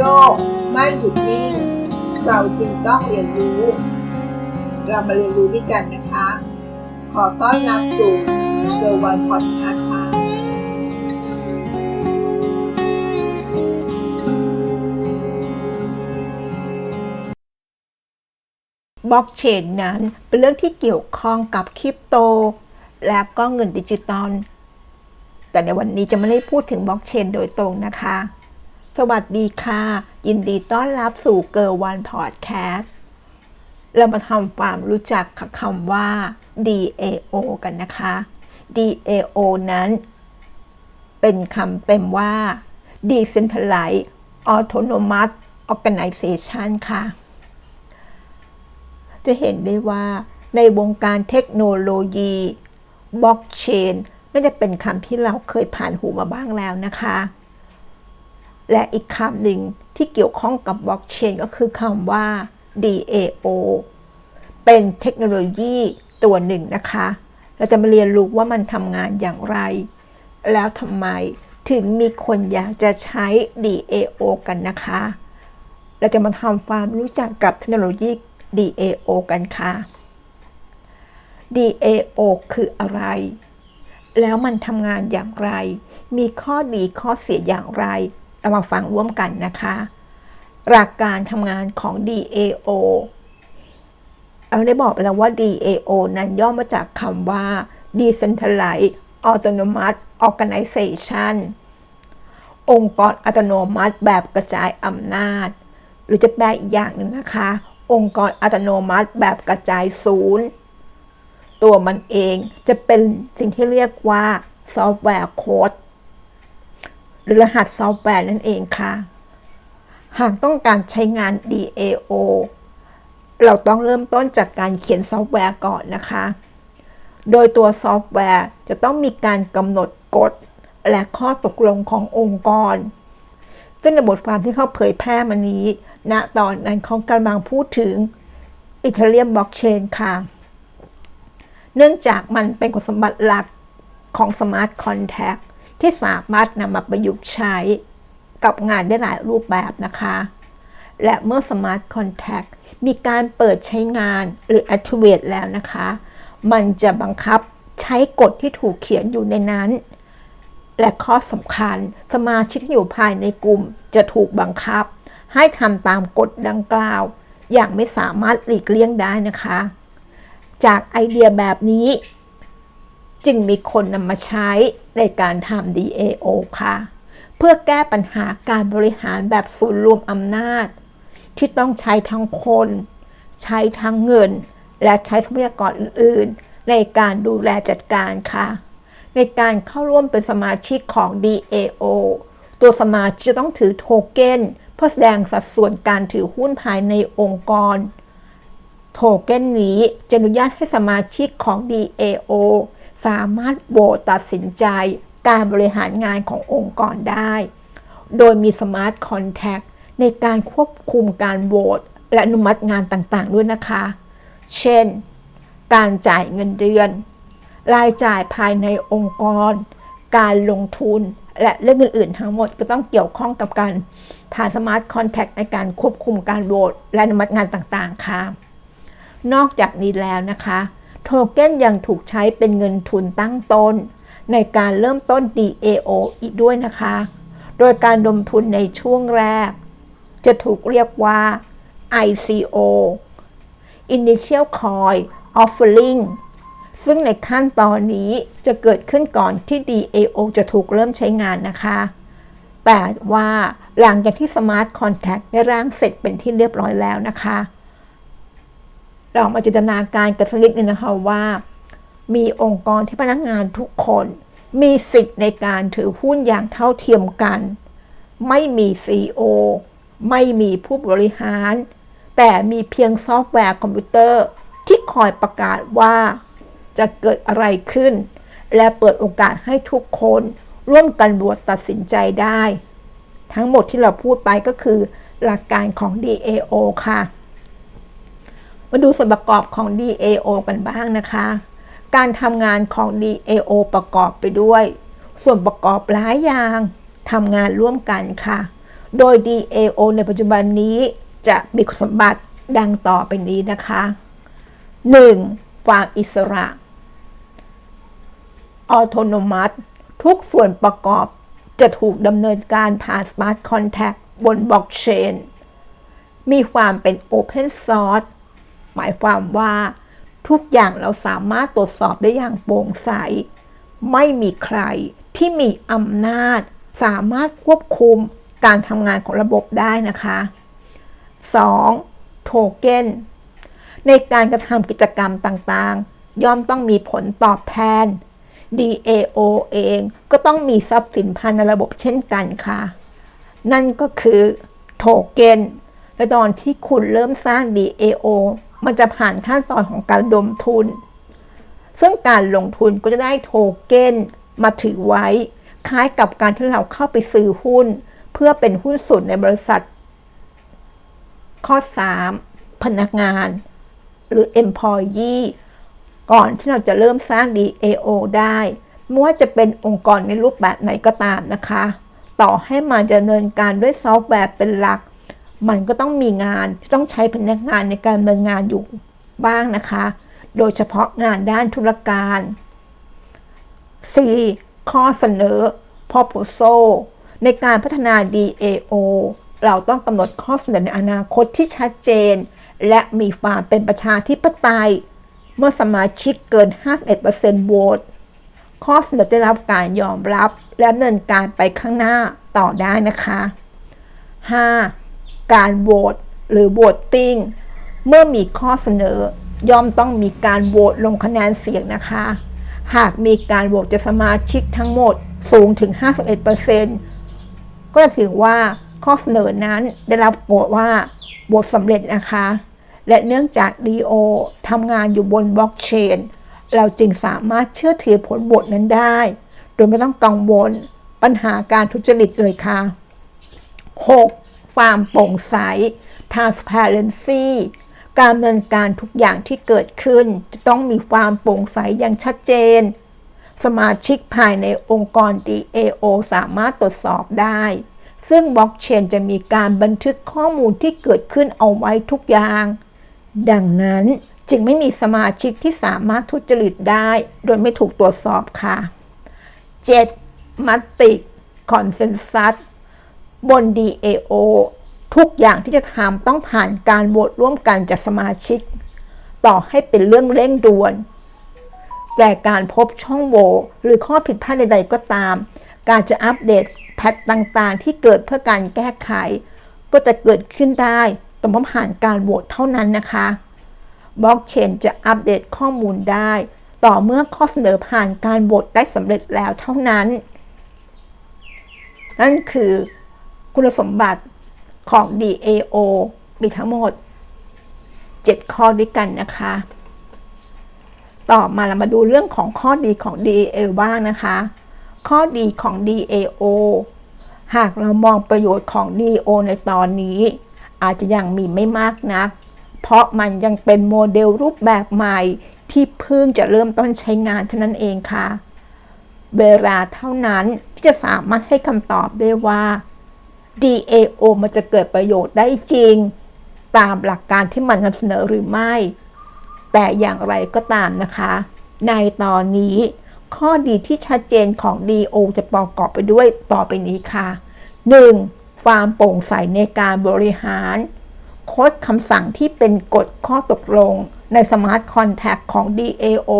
โลกไม่หยุดนิ่ง เราจึงต้องเรียนรู้ เรามาเรียนรู้ด้วยกันนะคะ ขอต้อนรับสู่เซอร์วันพอดคาส์ค่ะบล็อกเชนนั้นเป็นเรื่องที่เกี่ยวข้องกับคริปโต และก็เงินดิจิตอลแต่ในวันนี้จะไม่ได้พูดถึงบล็อกเชนโดยตรงนะคะ สวัสดีค่ะ ยินดีต้อนรับสู่เกิร์วันพอดแคสต์เรามาทำความรู้จักกับคำว่า DAO กันนะคะ DAO นั้น เป็นคำเต็มว่า Decentralized Autonomous Organization ค่ะ จะเห็นได้ว่าในวงการเทคโนโลยีบล็อกเชนน่าจะเป็นคำที่เราเคยผ่านหูมาบ้างแล้วนะคะ และอีกคำหนึ่งที่เกี่ยวข้องกับบล็อกเชนก็คือคำว่า DAO เป็นเทคโนโลยีตัวหนึ่งนะคะ เราจะมาเรียนรู้ว่ามันทำงานอย่างไร แล้วทำไมถึงมีคนอยากจะใช้ DAO กันนะคะ เราจะมาทำความรู้จักกับเทคโนโลยี DAO กันค่ะ DAO คืออะไร แล้วมันทำงานอย่างไร มีข้อดีข้อเสียอย่างไร เรามาฟังร่วมกันนะคะ หลักการทำงานของ DAO เราได้บอกไปแล้วว่า DAO นั้นย่อมาจากคำว่า Decentralized Autonomous Organization องค์กรอัตโนมัติแบบกระจายอำนาจ หรือจะแปลอีกอย่างหนึ่งนะคะ องค์กรอัตโนมัติแบบกระจายศูนย์ ตัวมันเองจะเป็นสิ่งที่เรียกว่าซอฟต์แวร์โค้ด รือรหัสซอฟต์แวร์นั่นเองค่ะ หากต้องการใช้งาน DAO เราต้องเริ่มต้นจากการเขียนซอฟต์แวร์ก่อนนะคะ โดยตัวซอฟต์แวร์จะต้องมีการกำหนดกฎ และข้อตกลงขององค์กร ซึ่งในบทความที่เขาเผยแพร่มานี้ณตอนนั้นเขากำลังพูดถึงอิตาเลียนบล็อกเชนค่ะ เนื่องจากมันเป็นคุณสมบัติหลักของสมาร์ทคอนแท็ก ที่สามารถนำมาประยุกต์ใช้กับงานได้หลายรูปแบบนะคะ และเมื่อสมาร์ทคอนแท็กมีการเปิดใช้งานหรือ activate แล้วนะคะ มันจะบังคับใช้กฎที่ถูกเขียนอยู่ในนั้น และข้อสำคัญสมาชิกที่อยู่ภายในกลุ่มจะถูกบังคับ ให้ทำตามกฎดังกล่าว อย่างไม่สามารถหลีกเลี่ยงได้นะคะ จากไอเดียแบบนี้ จึงมีคนนำมาใช้ ในการทำ DAO ค่ะ เพื่อแก้ปัญหาการบริหารแบบศูนย์รวมอำนาจ ที่ต้องใช้ทั้งคน ใช้ทั้งเงิน และใช้ทรัพยากรอื่น ๆ ในการดูแลจัดการค่ะ ในการเข้าร่วมเป็นสมาชิกของ DAO ตัวสมาชิกจะต้องถือโทเก้นเพื่อแสดงสัดส่วนการถือหุ้นภายในองค์กร โทเก้นนี้จะอนุญาตให้สมาชิกของ DAO สามารถโหวตตัดสินใจการบริหารงานขององค์กรได้ โดยมีสมาร์ทคอนแท็กในการควบคุมการโหวตและอนุมัติงานต่างๆ ด้วยนะคะ เช่น การจ่ายเงินเดือน รายจ่ายภายในองค์กร การลงทุน และเรื่องอื่นๆ ทั้งหมดก็ต้องเกี่ยวข้องกับการผ่านสมาร์ทคอนแท็กในการควบคุมการโหวตและอนุมัติงานต่างๆ ค่ะ นอกจากนี้แล้วนะคะ โทเก้นยังถูกใช้เป็นเงินทุนตั้งต้น ในการเริ่มต้น DAO อีกด้วยนะคะ โดยการลงทุนในช่วงแรก จะถูกเรียกว่า ICO Initial Coin Offering ซึ่งในขั้นตอนนี้จะเกิดขึ้นก่อนที่ DAO จะถูกเริ่มใช้งานนะคะ แต่ว่าหลังจากที่ Smart Contract ได้ร่างเสร็จเป็นที่เรียบร้อยแล้วนะคะ เรามาจินตนาการกันสักนิดนึงนะคะว่า มีองค์กรที่พนักงานทุกคน มีสิทธิ์ในการถือหุ้นอย่างเท่าเทียมกัน ไม่มี CEO ไม่มีผู้บริหาร แต่มีเพียงซอฟต์แวร์คอมพิวเตอร์ที่คอยประกาศว่าจะเกิดอะไรขึ้น และเปิดโอกาสให้ทุกคนร่วมกันบวชตัดสินใจได้ ทั้งหมดที่เราพูดไปก็คือหลักการของ DAO ค่ะ มาดูส่วนประกอบของ DAO กันบ้างนะคะ การทำงานของ DAO ประกอบไปด้วย ส่วนประกอบหลายอย่างทำงานร่วมกันค่ะ โดย DAO ในปัจจุบันนี้จะมีคุณสมบัติดังต่อไปนี้นะคะ 1. ความอิสระ Autonomous ทุกส่วนประกอบจะถูกดำเนินการผ่าน Smart Contract บนบล็อกเชน มีความเป็น Open Source หมายความว่า ทุกอย่างเราสามารถตรวจสอบได้อย่างโปร่งใส ไม่มีใครที่มีอำนาจ สามารถควบคุมการทำงานของระบบได้นะคะ 2. โทเก้นในการกระทำกิจกรรมต่างๆ ย่อมต้องมีผลตอบแทน DAO เองก็ต้องมีทรัพย์สินภายในระบบเช่นกันค่ะ นั่นก็คือโทเก้นและตอนที่คุณเริ่มสร้าง DAO มันจะผ่านขั้นตอนของการดมทุน ซึ่งการลงทุนก็จะได้โทเก้นมาถือไว้ คล้ายกับการที่เราเข้าไปซื้อหุ้น เพื่อเป็นหุ้นส่วนในบริษัท ข้อ 3 พนักงาน หรือ employee ก่อนที่เราจะเริ่มสร้าง DAO ได้ไม่ว่าจะเป็นองค์กรในรูปแบบไหนก็ตามนะคะ ต่อให้มันจะดำเนินการด้วยซอฟต์แวร์เป็นหลัก มันก็ต้องมีงานต้องใช้พนักงานในการดำเนินงานอยู่บ้างนะคะ โดยเฉพาะงานด้านธุรการ 4. ข้อเสนอ proposal ในการพัฒนา DAO เราต้องกำหนดข้อเสนอในอนาคตที่ชัดเจน และมีความเป็นประชาธิปไตย เมื่อสมาชิกเกิน 51%โหวตข้อเสนอได้รับการยอมรับและดำเนินการไปข้างหน้าต่อได้นะคะ 5. การโหวตหรือโหวตติ้งเมื่อมีข้อเสนอย่อมต้องมีการโหวตลงคะแนนเสียงนะคะ หากมีการโหวตจากสมาชิกทั้งหมดสูงถึง 51%ก็ถือว่าข้อเสนอนั้นได้รับโหวตว่าโหวตสำเร็จนะคะ และเนื่องจาก DO ทำงานอยู่บนบล็อกเชน เราจึงสามารถเชื่อถือผลโหวตนั้นได้ โดยไม่ต้องกังวลปัญหาการทุจริตเลยค่ะ 6. ความโปร่งใส transparency การดำเนินการทุกอย่างที่เกิดขึ้น จะต้องมีความโปร่งใสอย่างชัดเจน สมาชิกภายในองค์กร DAO สามารถตรวจสอบได้ ซึ่งบล็อกเชนจะมีการบันทึกข้อมูลที่เกิดขึ้นเอาไว้ทุกอย่าง ดังนั้นจึงไม่มีสมาชิกที่สามารถทุจริตได้ โดยไม่ถูกตรวจสอบค่ะ 7. มติคอนเซนแซส บน DAO ทุกอย่างที่จะทำต้องผ่านการโหวตร่วมกันจากสมาชิก ต่อให้เป็นเรื่องเร่งด่วน แต่การพบช่องโหว่หรือข้อผิดพลาดใดๆก็ตาม การจะอัปเดตแพทต่างๆ ที่เกิดเพื่อการแก้ไข ก็จะเกิดขึ้นได้ต้องผ่านการโหวตเท่านั้นนะคะบล็อกเชนจะอัปเดตข้อมูลได้ ต่อเมื่อข้อเสนอผ่านการโหวตได้สำเร็จแล้วเท่านั้น นั่นคือ คุณสมบัติของ DAO มีทั้งหมด 7 ข้อด้วยกันนะคะ ต่อมาเรามาดูเรื่องของข้อดีของ DAO บ้างนะคะ ข้อดีของ DAO หากเรามองประโยชน์ของ DAO ในตอนนี้ อาจจะยังมีไม่มากนัก เพราะมันยังเป็นโมเดลรูปแบบใหม่ที่เพิ่งจะเริ่มต้นใช้งานเท่านั้นเองค่ะ เวลาเท่านั้นที่จะสามารถให้คำตอบได้ว่า DAO มันจะเกิดประโยชน์ได้จริง ตามหลักการที่มันนำเสนอหรือไม่ แต่อย่างไรก็ตามนะคะ ในตอนนี้ข้อดีที่ชัดเจนของ DO จะประกอบไปด้วยต่อไปนี้ค่ะ 1. ความโปร่งใสในการบริหาร โค้ดคำสั่งที่เป็นกฎข้อตกลงใน Smart Contract ของ DAO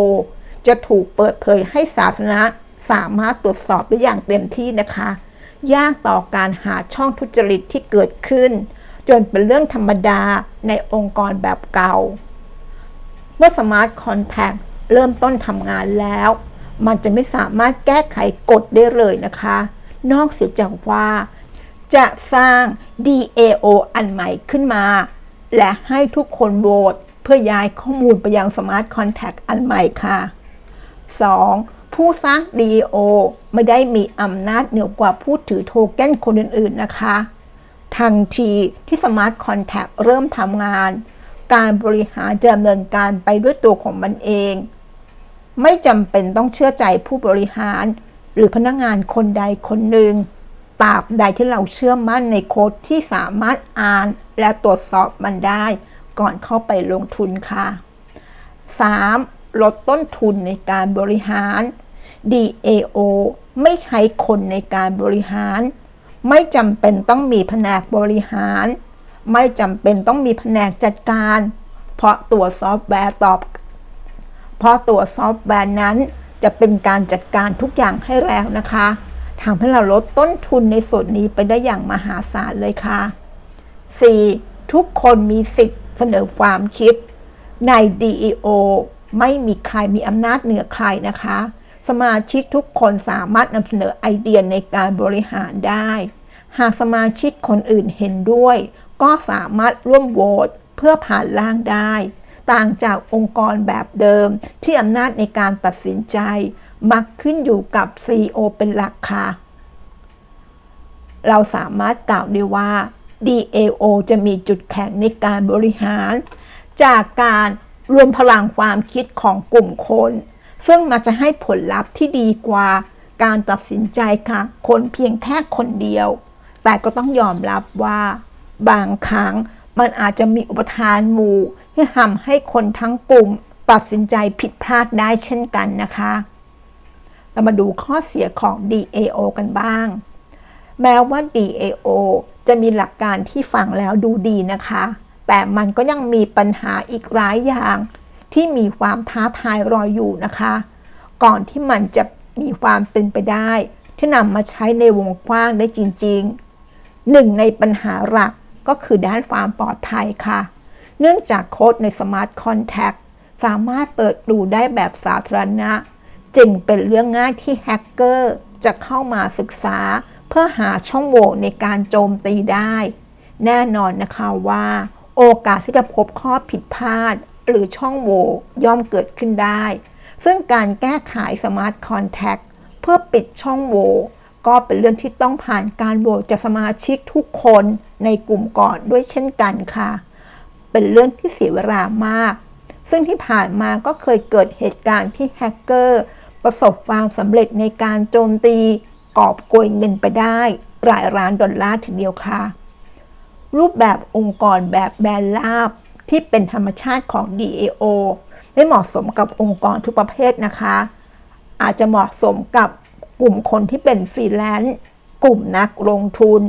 จะถูกเปิดเผยให้สาธารณะสามารถตรวจสอบได้อย่างเต็มที่นะคะ ยากต่อการหาช่องทุจริตที่เกิดขึ้น จนเป็นเรื่องธรรมดาในองค์กรแบบเก่า เมื่อ Smart Contract เริ่มต้นทำงานแล้ว มันจะไม่สามารถแก้ไขกฎได้เลยนะคะ นอกเสียจากว่า จะสร้าง DAO อันใหม่ขึ้นมา และให้ทุกคนโหวตเพื่อย้ายข้อมูลไปยัง Smart Contract อันใหม่ค่ะ 2. ผู้สร้าง DAO ไม่ได้มีอำนาจเหนือกว่าผู้ถือโทเก้นคนอื่น ๆ นะคะ ทันทีที่ Smart Contract เริ่มทำงาน การบริหารจะดำเนินการไปด้วยตัวของมันเอง ไม่จำเป็นต้องเชื่อใจผู้บริหาร หรือพนักงานคนใดคนหนึ่งตราบใดที่เราเชื่อมั่นในโค้ดที่สามารถอ่านและตรวจสอบมันได้ ก่อนเข้าไปลงทุนค่ะ 3. ลดต้นทุนในการบริหาร DAO ไม่ใช้คนในการบริหาร ไม่จำเป็นต้องมีแผนกบริหาร ไม่จำเป็นต้องมีแผนกจัดการ เพราะตัวซอฟต์แวร์ตอบ เพราะตัวซอฟต์แวร์นั้นจะเป็นการจัดการทุกอย่างให้แล้วนะคะทำให้เราลดต้นทุนในส่วนนี้ไปได้อย่างมหาศาลเลยค่ะ 4. ทุกคนมีสิทธิ์เสนอความคิด ใน DEO ไม่มีใครมีอำนาจเหนือใครนะคะ สมาชิกทุกคนสามารถนำเสนอไอเดียในการบริหารได้ หากสมาชิกคนอื่นเห็นด้วย ก็สามารถร่วมโหวตเพื่อผ่านร่างได้ ต่างจากองค์กรแบบเดิมที่อำนาจในการตัดสินใจ มักขึ้นอยู่กับ CEO เป็นหลักค่ะ เราสามารถกล่าวได้ว่า DAO จะมีจุดแข็งในการบริหาร จากการรวมพลังความคิดของกลุ่มคน ซึ่งมันจะให้ผลลัพธ์ที่ดีกว่าการตัดสินใจค่ะคนเพียงแค่คนเดียว แต่ก็ต้องยอมรับว่าบางครั้งมันอาจจะมีอุปทานหมู่ที่ทำให้คนทั้งกลุ่ม ตัดสินใจผิดพลาดได้เช่นกันนะคะ เรามาดูข้อเสียของ DAO กันบ้าง แม้ว่า DAO จะมีหลักการที่ฟังแล้วดูดีนะคะ แต่มันก็ยังมีปัญหาอีกหลายอย่าง ที่มีความท้าทายรออยู่นะคะ ก่อนที่มันจะมีความเป็นไปได้ ที่นำมาใช้ในวงกว้างได้จริงๆ หนึ่งในปัญหาหลักก็คือด้านความปลอดภัยค่ะ เนื่องจากโค้ดในสมาร์ทคอนแท็กสามารถเปิดดูได้แบบสาธารณะ จึงเป็นเรื่องง่ายที่แฮกเกอร์จะเข้ามาศึกษา เพื่อหาช่องโหว่ในการโจมตีได้ แน่นอนนะคะว่า โอกาสที่จะพบข้อผิดพลาด หรือช่องโหว่ย่อมเกิดขึ้นได้ ซึ่งการแก้ไขสมาร์ทคอนแท็กเพื่อปิดช่องโหว่ก็เป็นเรื่องที่ต้องผ่านการโหวตจากสมาชิกทุกคนในกลุ่มก่อนด้วยเช่นกันค่ะ เป็นเรื่องที่เสียเวลามาก ซึ่งที่ผ่านมาก็เคยเกิดเหตุการณ์ที่แฮกเกอร์ประสบความสำเร็จในการโจมตีกอบโกยเงินไปได้หลายล้านดอลลาร์ทีเดียวค่ะ รูปแบบองค์กรแบบแบนราบ ที่เป็นธรรมชาติของ DAO ไม่เหมาะสมกับองค์กรทุกประเภทนะคะ อาจจะเหมาะสมกับกลุ่มคนที่เป็นฟรีแลนซ์กลุ่มนักลงทุน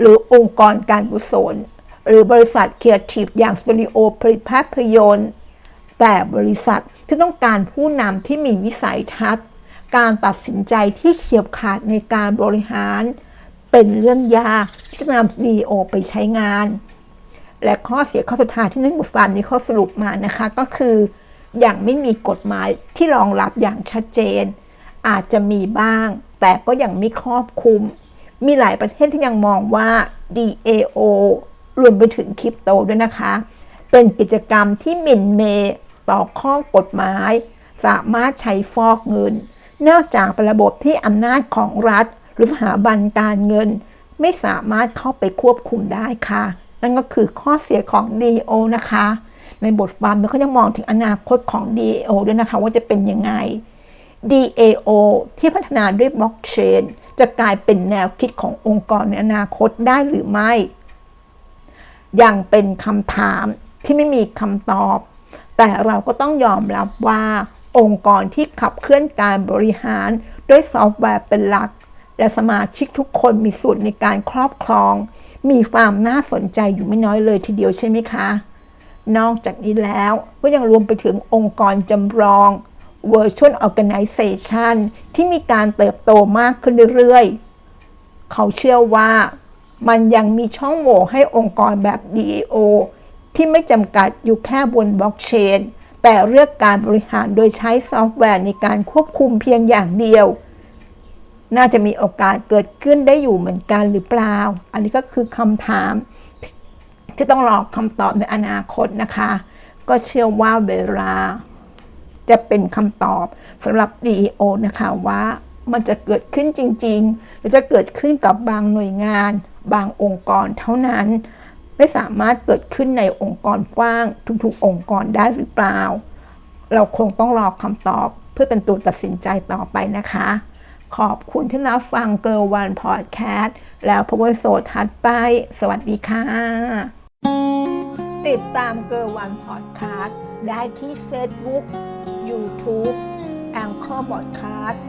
หรือองค์กรการกุศลหรือบริษัทเครีเอทีฟอย่างสตูดิโอผลิตภาพยนตร์แต่บริษัทที่ต้องการผู้นำที่มีวิสัยทัศน์ การตัดสินใจที่เฉียบขาดในการบริหาร เป็นเรื่องยากที่จะนำ DO ไปใช้งาน และข้อเสียข้อสุดท้ายที่ในบทความนี้เขาสรุปมานะคะก็คืออย่างไม่มีกฎหมายที่รองรับอย่างชัดเจน อาจจะมีบ้าง แต่ก็ยังไม่ครอบคลุม มีหลายประเทศที่ยังมองว่า DAO รวมไปถึงคริปโตด้วยนะคะ เป็นกิจกรรมที่หมิ่นเมย์ต่อข้อกฎหมาย สามารถใช้ฟอกเงิน นองจากเป็นระบบที่อำนาจของรัฐ หรือสถาบันการเงิน ไม่สามารถเข้าไปควบคุมได้ค่ะ นั่นก็คือข้อเสียของ DAO นะคะ ในบทความเขายังมองถึงอนาคตของ DAO ด้วยนะคะ ว่าจะเป็นยังไง DAO ที่พัฒนาด้วยบล็อกเชนจะกลายเป็นแนวคิดขององค์กรในอนาคตได้หรือไม่ ยังเป็นคำถามที่ไม่มีคำตอบ แต่เราก็ต้องยอมรับว่าองค์กรที่ขับเคลื่อนการบริหารด้วยซอฟต์แวร์เป็นหลัก และสมาชิกทุกคนมีส่วนในการครอบครอง มีความน่าสนใจอยู่ไม่น้อยเลยทีเดียวใช่ไหมคะ นอกจากนี้แล้วก็ยังรวมไปถึงองค์กรจำลอง Virtual Organization ที่มีการเติบโตมากขึ้นเรื่อยๆ เขาเชื่อว่ามันยังมีช่องโหว่ให้องค์กรแบบ DAO ที่ไม่จำกัดอยู่แค่บนบล็อกเชนแต่เลือกการบริหารโดยใช้ซอฟต์แวร์ในการควบคุมเพียงอย่างเดียว น่าจะมีโอกาสเกิดขึ้นได้อยู่เหมือนกันหรือเปล่า อันนี้ก็คือคำถามที่ต้องรอคำตอบในอนาคตนะคะ ก็เชื่อว่าเวลาจะเป็นคำตอบสำหรับ DEO นะคะว่ามันจะเกิดขึ้นจริงๆ หรือจะเกิดขึ้นกับบางหน่วยงาน บางองค์กรเท่านั้น ไม่สามารถเกิดขึ้นในองค์กรกว้าง ทุกๆ องค์กรได้หรือเปล่า เราคงต้องรอคำตอบเพื่อเป็นตัวตัดสินใจต่อไปนะคะ ขอบคุณที่รับฟังเกิร์ลวันพอดแคสต์แล้วพบกันโสดทัดไป สวัสดีค่ะ ติดตามเกิร์ลวันพอดแคสต์ได้ที่เฟซบุ๊กยูทูบแองเกอร์บอดแคสต์